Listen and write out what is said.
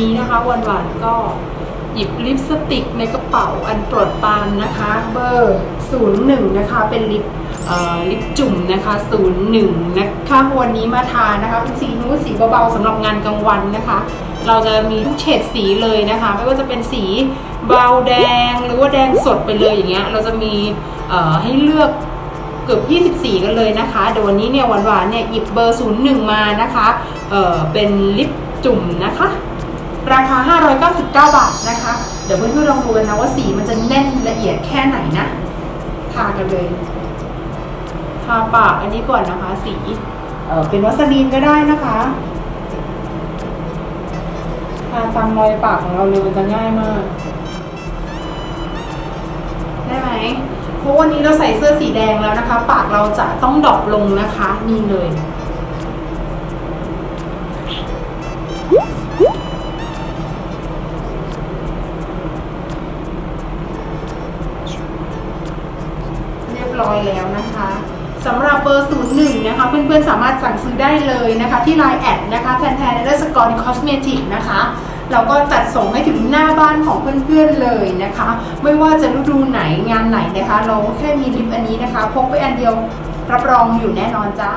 นี้นะคะวันวานก็หยิบลิปสติกในกระเป๋าอันโปรดปรานนะคะเบอร์ 01 นะคะ เป็นลิปลิปจุ่มนะคะ 01 นะคะวันนี้มาทานะคะเป็นสีนูดสีเบาๆสำหรับงานกลางวันนะคะ เราจะมีทุกเฉดสีเลยนะคะ ไม่ว่าจะเป็นสีเบาแดงหรือว่าแดงสดไปเลยอย่างเงี้ยเราจะมีให้เลือกเกือบ 24 กันเลยนะคะเดี๋ยววันนี้เนี่ยหวานๆเนี่ยหยิบเบอร์ 01 มานะคะเเป็นลิปจุ่มนะคะ 9 บาทนะคะ เดี๋ยวเพื่อนๆลองดูกันนะว่าสีมันจะแน่นละเอียดแค่ไหนนะ ทากันเลย ทาปากอันนี้ก่อนนะคะ สีเอ่อเป็นวัสลีนก็ได้นะคะ ทาตามรอยปากของเราเลยมันจะง่ายมาก ได้ไหมเพราะวันนี้เราใส่เสื้อสีแดงแล้วนะคะ ปากเราจะต้องดรอปลงนะคะ นี่เลย ร้อยแล้วนะคะสำหรับเบอร์ 01 นะคะ เพื่อนๆ สามารถสั่งซื้อได้เลยนะคะ ที่ Line แอดนะคะแทนแทนเดอร์สกอร์คอสเมติกนะคะเราก็จัดส่งให้ถึงหน้าบ้านของเพื่อนๆเลยนะคะ ไม่ว่าจะฤดูไหนงานไหนนะคะ เราแค่มีลิปอันนี้นะคะ พกไปอันเดียวรับรองอยู่แน่นอนจ้า